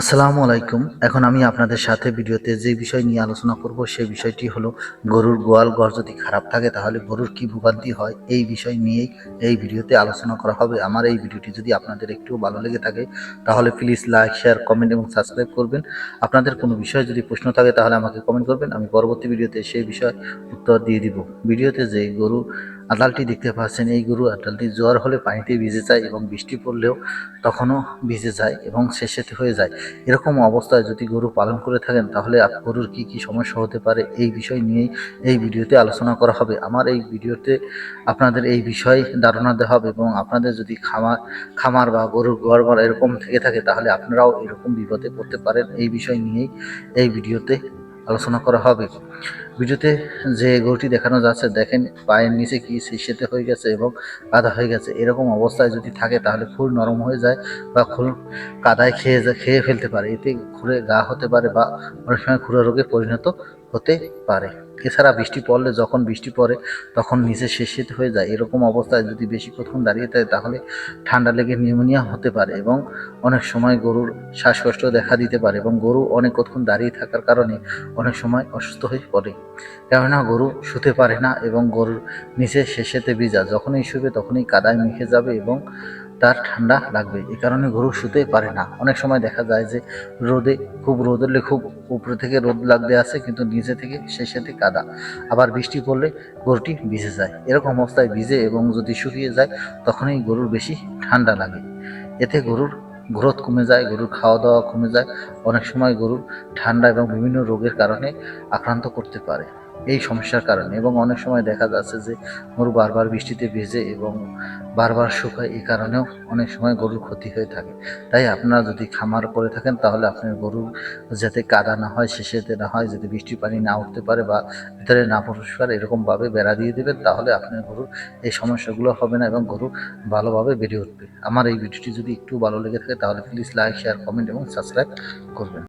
আসসালামু আলাইকুম। এখন আমি আপনাদের সাথে ভিডিওতে যে বিষয় নিয়ে আলোচনা করব সেই বিষয়টি হলো গরুর গোয়াল ঘর যদি খারাপ থাকে, তাহলে গরুর কি ভোগান্তি হয়? এই বিষয় নিয়েই এই ভিডিওতে আলোচনা করা হবে। আমার এই ভিডিওটি যদি আপনাদের একটু ভালো লেগে থাকে, তাহলে প্লিজ লাইক শেয়ার কমেন্ট এবং সাবস্ক্রাইব করবেন। আপনাদের কোনো বিষয়ে যদি প্রশ্ন থাকে, তাহলে আমাকে কমেন্ট করবেন। আমি পরবর্তী ভিডিওতে সেই বিষয় উত্তর দিয়ে দিব। ভিডিওতে যে গরু আদালটি দেখতে পাচ্ছেন, এই গরু আদালটি জোয়ার হলে পানিতে ভিজে যায় এবং বৃষ্টি পড়লেও তখনও ভিজে যায় এবং শেষেতে হয়ে যায়। এরকম অবস্থায় যদি গরু পালন করে থাকেন, তাহলে গরুর কি কি সমস্যা হতে পারে এই বিষয় নিয়েই এই ভিডিওতে আলোচনা করা হবে। আমার এই ভিডিওতে আপনাদের এই বিষয় ধারণা দেওয়া হবে এবং আপনাদের যদি খামার খামার বা গরুর বা এরকম থেকে থাকে, তাহলে আপনারাও এরকম বিপদে পড়তে পারেন। এই বিষয় নিয়েই এই ভিডিওতে আলোচনা করা হবে। ভিডিওতে যে গরুটি দেখানো যাচ্ছে, দেখেন পায়ের নিচে কি সেতে হয়ে গেছে এবং কাদা হয়ে গেছে। এরকম অবস্থায় যদি থাকে, তাহলে ফুল নরম হয়ে যায় বা খুল কাদায় খেয়ে খেয়ে ফেলতে পারে। এতে খুঁড়ে গা হতে পারে বা অনেক সময় খুঁড়ো রোগে পরিণত হতে পারে। এছাড়া বৃষ্টি পড়লে, যখন বৃষ্টি পড়ে, তখন নিচে শেষিত হয়ে যায়। এরকম অবস্থায় যদি বেশি কতক্ষণ দাঁড়িয়ে থাকে, তাহলে ঠান্ডা লেগে নিউমোনিয়া হতে পারে এবং অনেক সময় গরুর শ্বাসকষ্ট দেখা দিতে পারে এবং গরু অনেক কতক্ষণ দাঁড়িয়ে থাকার কারণে অনেক সময় অসুস্থ হয়ে পড়ে। কেননা, গরু শুতে পারে না এবং গরুর নিচে শেষেতে ভিজা। যখনই শুবে, তখনই কাদায় মিশে যাবে এবং তার ঠান্ডা লাগবে। এই কারণে গরু শুতে পারে না। অনেক সময় দেখা যায় যে রোদে খুব রোদ হলে খুব উপরে থেকে রোদ লাগতে আসে, কিন্তু নিচে থেকে শেষেতে কাদা। আবার বৃষ্টি পড়লে গরুটি ভিজে যায়। এরকম অবস্থায় ভিজে এবং যদি শুকিয়ে যায়, তখনই গরুর বেশি ঠান্ডা লাগে। এতে গরুর গ্রোথ কমে যায়, গরুর খাওয়া দাওয়া কমে যায়। অনেক সময় গরুর ঠান্ডা এবং বিভিন্ন রোগের কারণে আক্রান্ত করতে পারে। এই সমস্যার কারণে। এবং অনেক সময় দেখা যাচ্ছে যে গরু বারবার বৃষ্টিতে ভেজে এবং বারবার শুকায়, এই কারণেও অনেক সময় গরুর ক্ষতি হয়ে থাকে। তাই আপনারা যদি খামার করে থাকেন, তাহলে আপনার গরুর যাতে কাদা না হয় শেষেতে না হয়, যাতে বৃষ্টির পানি না উঠতে পারে বা ভিতরে না প্রবেশ করে এরকমভাবে বেড়া দিয়ে দেবেন, তাহলে আপনার গরুর এই সমস্যাগুলো হবে না এবং গরু ভালোভাবে বেড়ে উঠবে। আমার এই ভিডিওটি যদি একটু ভালো লেগে থাকে, তাহলে প্লিজ লাইক শেয়ার কমেন্ট এবং সাবস্ক্রাইব করবেন।